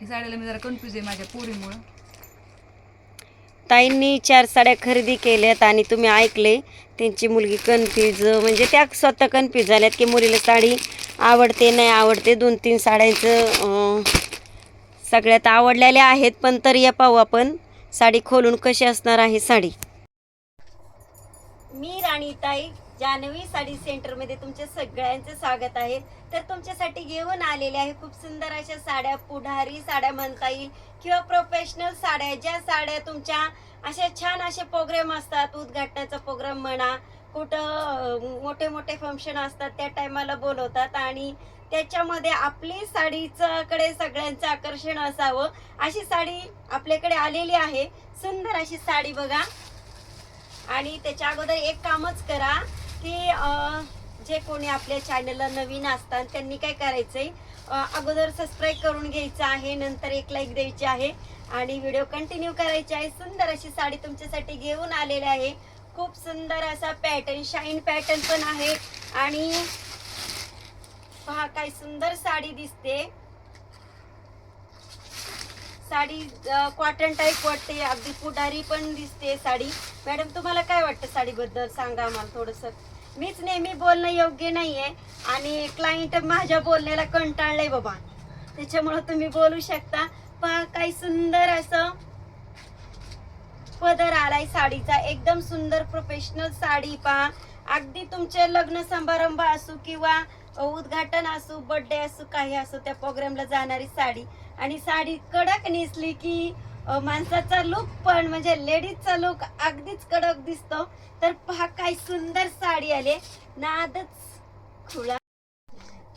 ही साडीला मी जरा कन्फ्यूज आहे माझ्या पोरीमुळं. ताईंनी चार साड्या खरेदी केल्यात आणि तुम्ही ऐकले. त्यांची मुलगी कन्फ्यूज म्हणजे त्या स्वतः कन्फ्यूज झाल्यात की मुलीला साडी आवडते नाही आवडते. दोन तीन साड्यांचं सगळ्यात आवडलेल्या आहेत पण तरी या पाहू आपण. साडी खोलून कशी असणार आहे साडी? मी राणीताई जान्हवी साडी सेंटरमध्ये तुमचे सगळ्यांचं स्वागत आहे. तर तुमच्यासाठी घेऊन आलेले आहे खूप सुंदर अशा साड्या पुढारी साड्या म्हणता येईल किंवा प्रोफेशनल साड्या ज्या साड्या तुमच्या अशा छान असे प्रोग्राम असतात उद्घाटनाचा प्रोग्राम म्हणा कुठं मोठे मोठे फंक्शन असतात त्या टायमाला बोलवतात आणि त्याच्यामध्ये आपली साडीच्याकडे सगळ्यांचं आकर्षण असावं. अशी साडी आपल्याकडे आलेली आहे. सुंदर अशी साडी बघा. आणि त्याच्या अगोदर एक कामच करा. की जे कोणी आपल्या चॅनलला नवीन असतात त्यांनी काय करायचंय? अगोदर सबस्क्राईब करून घ्यायचं आहे नंतर एक लाईक द्यायची आहे आणि व्हिडिओ कंटिन्यू करायचे आहे. सुंदर अशी साडी तुमच्यासाठी घेऊन आलेली आहे. खूप सुंदर असा पॅटर्न शाईन पॅटर्न पण आहे आणि पहा काय सुंदर साडी दिसते. साडी कॉटन टाईप वाटते अगदी पुढारी पण दिसते साडी. मॅडम तुम्हाला काय वाटतं साडीबद्दल? सांगा आम्हाला थोडंसं. मीच नेहमी बोलणं योग्य नाहीये आणि क्लायंट माझ्या बोलण्याला कंटाळलंय बाबा. त्याच्यामुळं तुम्ही बोलू शकता. पहा काही सुंदर असं पदर आलाय साडीचा. एकदम सुंदर प्रोफेशनल साडी पहा अगदी तुमचे लग्न समारंभ असो किंवा उद्घाटन असो बर्थडे असो काही असो त्या प्रोग्रामला जाणारी साडी. आणि साडी कडक नेसली की माणसाचा लुक पण म्हणजे लेडीजचा लुक अगदीच कडक दिसतो. तर पहा काय सुंदर साडी आले नादच खुळा.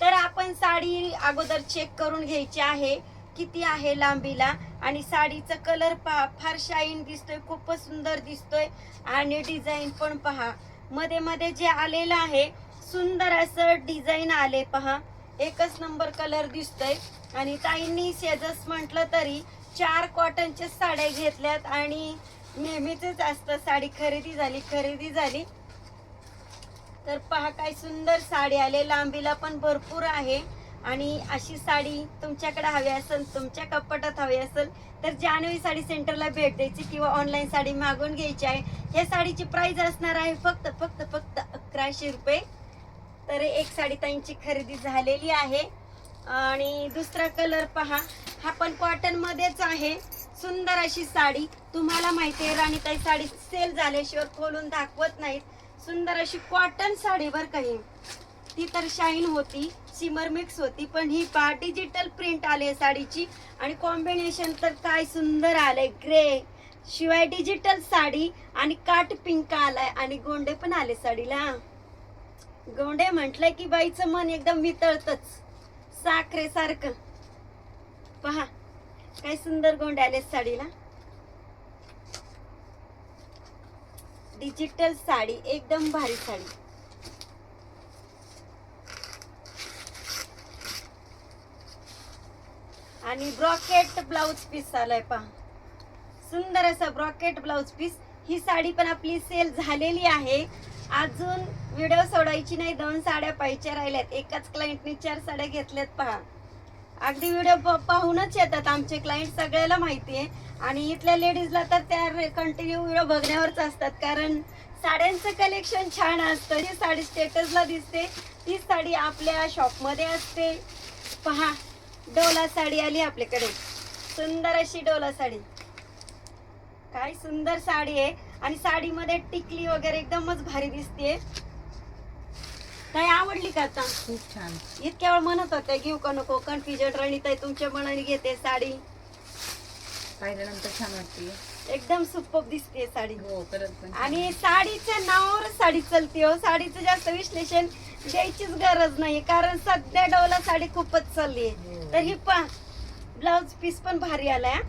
तर आपण साडी अगोदर चेक करून घ्यायची आहे. किती आहे लांबीला? आणि साडीचा कलर पहा फार शाईन दिसतोय खूपच सुंदर दिसतोय. आणि डिझाईन पण पहा. मध्ये मध्ये जे आलेलं आहे सुंदर असं डिझाईन आले पहा. एकच नंबर कलर दिसतोय. आणि ताईंनी सेजस म्हटलं तरी चार कॉटनच्या साड्या घेतल्यात आणि नेहमीच असतं साडी. खरेदी झाली खरेदी झाली. तर पहा काय सुंदर साडी आले. लांबीला पण भरपूर आहे. आणि अशी साडी तुमच्याकडे हवी असेल तुमच्या कपाटात हवी असेल तर जान्हवी साडी सेंटरला भेट द्यायची किंवा ऑनलाईन साडी मागून घ्यायची आहे. या साडीची प्राइस असणार आहे फक्त फक्त फक्त अकराशे रुपये. तर एक साडी ताईंची खरेदी झालेली आहे. आणि दुसरा कलर पहा. हा पण कॉटन मध्येच आहे. सुंदर अशी साडी. तुम्हाला माहिती आहे राणीताई साडी सेल झाल्याशिवाय खोलून दाखवत नाहीत. सुंदर अशी कॉटन साडी बर काही ती तर शाईन होती सिमर मिक्स होती पण ही पहा डिजिटल प्रिंट आली साडीची. आणि कॉम्बिनेशन तर काय सुंदर आलंय. ग्रे शिवाय डिजिटल साडी आणि काट पिंक आलाय. आणि गोंडे पण आले साडीला. गोंडे म्हटलंय की बाईचं मन एकदम वितळतच. साखरे सारखं. पहा काय सुंदर गोंड आले साडीला. डिजिटल साडी एकदम भारी साडी. आणि ब्रॉकेट ब्लाउज पीस आलाय पहा. सुंदर असा ब्रॉकेट ब्लाउज पीस. ही साडी पण आपली सेल झालेली आहे. अजून व्हिडिओ सोडायची नाही दोन साड्या पाहिजे राहिल्यात. एकाच क्लायंटने चार साड्या घेतल्यात पहा. अगदी व्हिडिओ पाहूनच येतात आमचे क्लायंट सगळ्याला माहिती आहे. आणि इथल्या लेडीजला तर त्या कंटिन्यू व्हिडिओ बघण्यावरच असतात. कारण साड्यांचं कलेक्शन छान असतं. जी साडी स्टेटसला दिसते ती साडी आपल्या शॉपमध्ये असते. पहा डोला साडी आली आपल्याकडे. सुंदर अशी डोला साडी. काय सुंदर साडी आहे. आणि साडीमध्ये टिकली वगैरे एकदमच भारी दिसते काय आवडली का आता? खूप छान. इतक्या वेळ म्हणत होते घेऊ का नको? कन्फ्युजन रणीताई तुमच्या मनाने घेते साडी. पाहिल्यानंतर छान वाटते. एकदम सुपक दिसते साडी. हो पण छान. आणि साडीच्या नावावर साडी चलते हो. साडीचं जास्त विश्लेषण द्यायचीच गरज नाही कारण सध्या डोला साडी खूपच चालली आहे हो. तर ही पा ब्लाउज पीस पण भारी आलाय.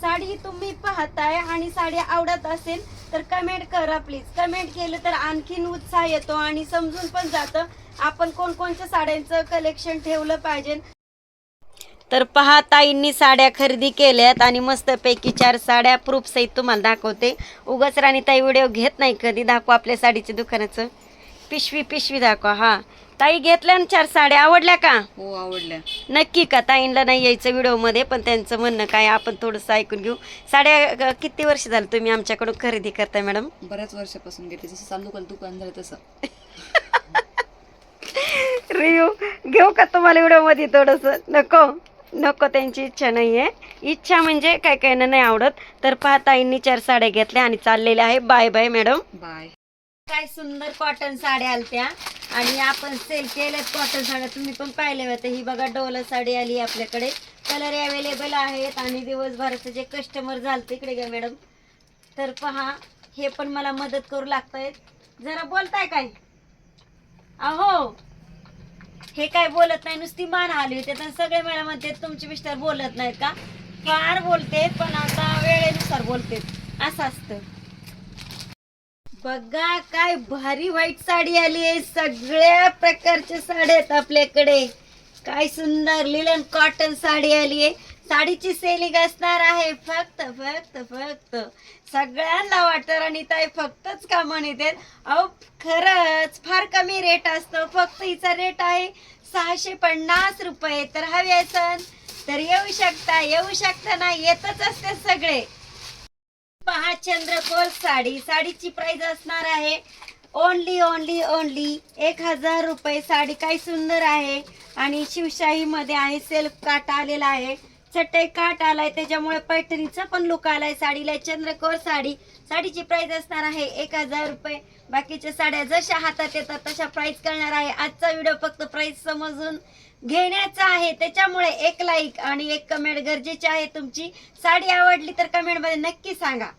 साडी तुम्ही पाहताय आणि साडी आवडत असेल तर कमेंट करा प्लीज कमेंट केलं तर आणखीन उत्साह येतो आणि समजून पण जातं. आपण कोणकोणत्या साड्यांचं कलेक्शन ठेवलं पाहिजे? तर पहा ताईंनी साड्या खरेदी केल्यात आणि मस्तपैकी चार साड्या प्रूफ सहित तुम्हाला दाखवते. उगाच राणी ताई व्हिडिओ घेत नाही कधी. दाखवा आपल्या साडीच्या दुकानाचं. पिशवी पिशवी दाखवा हा. ताई घेतल्या ना चार साड्या आवडल्या का? हो आवडल्या. नक्की का? ताईंला नाही यायचं व्हिडिओमध्ये पण त्यांचं म्हणणं काय आपण थोडंसं ऐकून घेऊ. साड्या किती वर्ष झालं तुम्ही आमच्याकडून खरेदी करताय मॅडम? बऱ्याच वर्षापासून घेते. जसं चालू दुकान दुकान झालं तसं. रिव्ह्यू घेऊ का तुम्हाला व्हिडिओमध्ये थोडंसं? नको नको त्यांची इच्छा नाही आहे इच्छा म्हणजे काय काय नाही आवडत. तर पहा ताईंनी चार साड्या घेतल्या आणि चाललेल्या आहे. Bye bye madam. बाय. काय सुंदर कॉटन साड्या आलत्या. आणि आपण सेल केल्यात कॉटन साड्या. तुम्ही पण पाहिल्या होत्या. ही बघा डोला साडी आली आपल्याकडे. कलर अवेलेबल आहेत आणि दिवसभराचे जे कस्टमर झालं इकडे घ्या मॅडम तर पहा हे पण मला मदत करू लागतायत. जरा बोलताय काय? अहो हे काय बोलत नाही. नुसती मान आली होती. तर सगळे मला म्हणते तुमचे मिस्टर बोलत नाहीत का? फार बोलते पण आता वेळेनुसार बोलते. असं असतं. बघा काय भारी व्हाईट साडी आली आहे. सगळ्या प्रकारच्या साड्या आहेत आपल्याकडे. काय सुंदर लिलन कॉटन साडी आली आहे. साडीची सेलिंग असणार आहे. फक्त फक्त फक्त. सगळ्यांना वाटतं आणि ताई फक्तच का म्हणते अहो खरंच फार कमी रेट असतो. फक्त हिचा रेट आहे सहाशे पन्नास रुपये. तर हवे असन. तर येऊ शकता येऊ शकता ना येतच असते सगळे. पहा चंद्रकोर साडी. साडीची प्राइस असणार आहे. ओनली ओनली ओनली एक हजार रुपये. साडी काय सुंदर आहे. आणि शिवशाही मध्ये आहे सेल्फ काट आलेला आहे. चटई काट आलाय त्याच्यामुळे पैठणीचा पण लुक आलाय. साडीला चंद्रकोर साडी. साडीची प्राइस असणार आहे एक हजार रुपये. बाकीच्या साड्या जशा हातात येतात तशा प्राइस करणार आहे. आजचा व्हिडिओ फक्त प्राइस समजून घेण्याचा आहे. त्याच्यामुळे एक लाईक आणि एक कमेंट गरजेची आहे तुमची. साडी आवडली तर कमेंटमध्ये नक्की सांगा.